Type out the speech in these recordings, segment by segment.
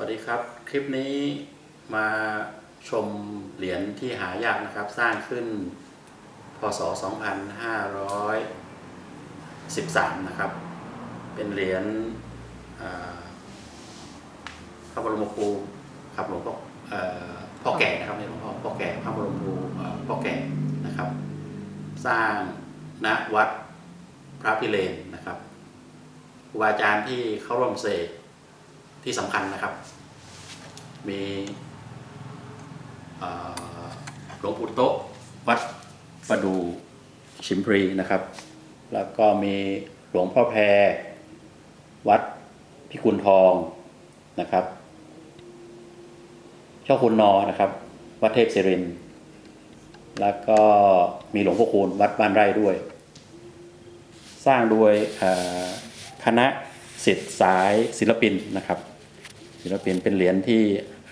วัสดีครับ คลิปนี้มาชมเหรียญที่หายากนะครับ สร้างขึ้นพศ 2513 นะครับ เป็นเหรียญพระบรมครูครับหลวงพ่อพ่อแก่นะครับนี่หลวงพ่อพ่อแก่พระบรมครูพ่อแก่นะครับ สร้างณวัดพระพิเรนนะครับครูบาอาจารย์ที่เข้าร่วมเสก ที่สำคัญนะครับ มีหลวงปู่โต๊ะวัดประดูชิมพรีนะครับ แล้วก็มีหลวงพ่อแพร วัดพิกุลทองนะครับเจ้าคุณนอนะครับ วัดเทพศิรินแล้วก็มีหลวงพ่อคูณวัดบ้านไร่ด้วย สร้างโดยคณะศิษย์สายศิลปินนะครับ ศิลปินเป็นเหรียญที่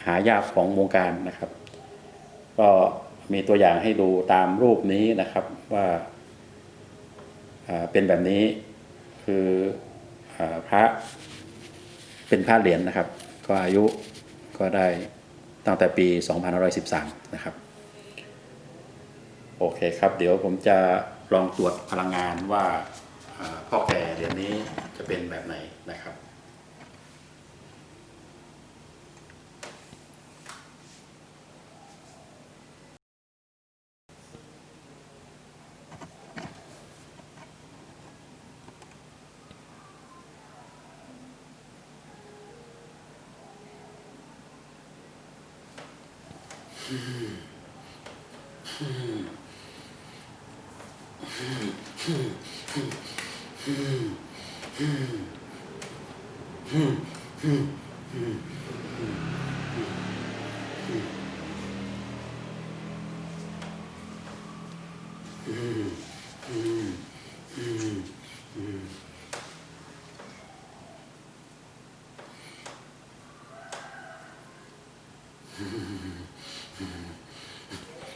หายากของวงการนะครับ ก็มีตัวอย่างให้ดูตามรูปนี้นะครับว่าเป็นแบบนี้คืออพระเป็นพระเหรียญนะครับ ก็อายุก็ได้ตั้งแต่ปี 2513 นะครับ โอเคครับ เดี๋ยวผมจะลองตรวจพลังงานว่าอ่าพ่อแก่เหรียญนี้จะเป็นแบบไหนนะครับ Mm-hmm.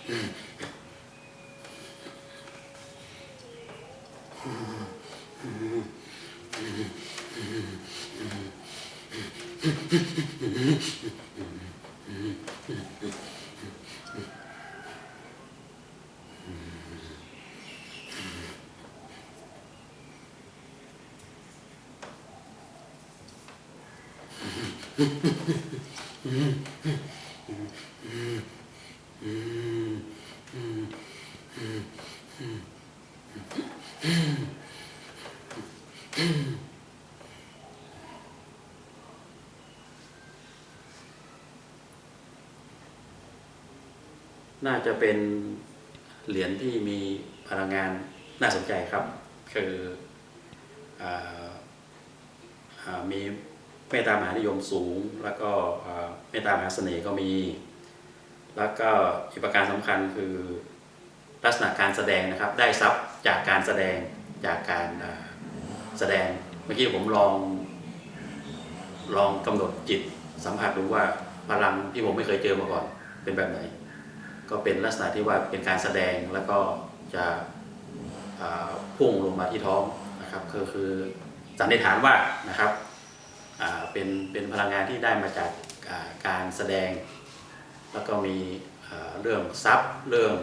Mm-hmm. น่าจะเป็นเหรียญที่มีพลังงานน่าสนใจครับ คืออมีเมตตามหานิยมสูง แล้วก็เมตตามหาเสน่ห์ก็มี แล้วก็อีกประการสำคัญคือลักษณะการแสดงนะครับ ได้ทรัพย์จากการแสดงจากการแสดงเมื่อกี้ผมลอง ลองกำหนดจิตสัมผัสดูว่าพลังที่ผมไม่เคยเจอมาก่อนเป็นแบบไหน ก็เป็นลักษณะที่ว่าเป็นการแสดงแล้วก็จะพุ่งลงมาที่ท้องนะครับก็คือสันนิษฐานว่านะครับเป็นเป็นพลังงานที่ได้มาจากการแสดง แล้วก็มีเรื่องทรัพย์เรื่อง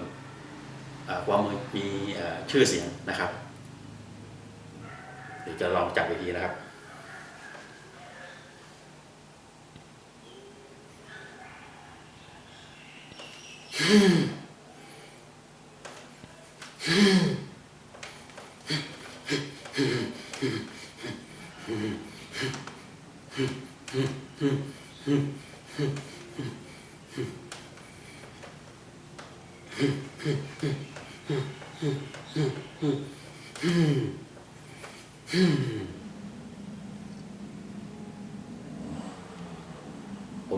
ความมีชื่อเสียงนะครับเดี๋ยวจะลองจับอีกทีนะครับ ผม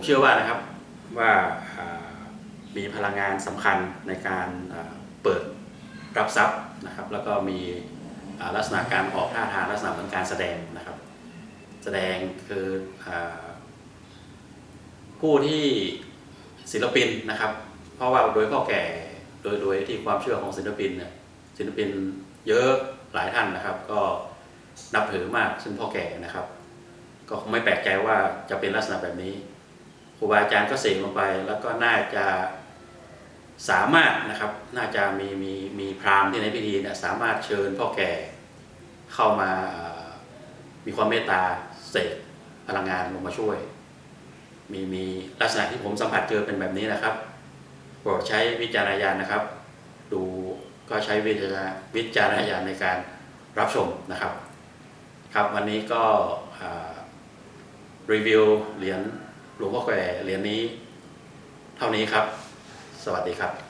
เชื่อว่านะครับว่ามีพลังงานสำคัญในการเปิดรับทรัพย์นะครับ แล้วก็มีลักษณะการออกท่าทางลักษณะเหมือนการแสดงนะครับ แสดงคืออผู้ที่ศิลปินนะครับ เพราะว่าโดยพ่อแก่ โดยโดยที่ความเชื่อของศิลปินเนี่ยศิลปินเยอะหลายท่านนะครับ ก็นับถือมากซึ่งพ่อแก่นะครับ ก็คงไม่แปลกใจว่าจะเป็นลักษณะแบบนี้ครูบาอาจารย์ก็เสกลงไป แล้วก็น่าจะสามารถนะครับน่าจะมีมีมีพราหมณ์ที่ในพิธีเนี่ยสามารถเชิญพ่อแก่เข้ามามีความเมตตาเสกพลังงานลงมาช่วย มีมีลักษณะที่ผมสัมผัสเจอเป็นแบบนี้นะครับ โปรดใช้วิจารณญาณนะครับ ดูก็ใช้วิจารณวิจารณญาณในการรับชมนะครับ ครับวันนี้ก็รีวิวเหรียญหลวงพ่อแก่เหรียญนี้ เท่านี้ครับ สวัสดีครับ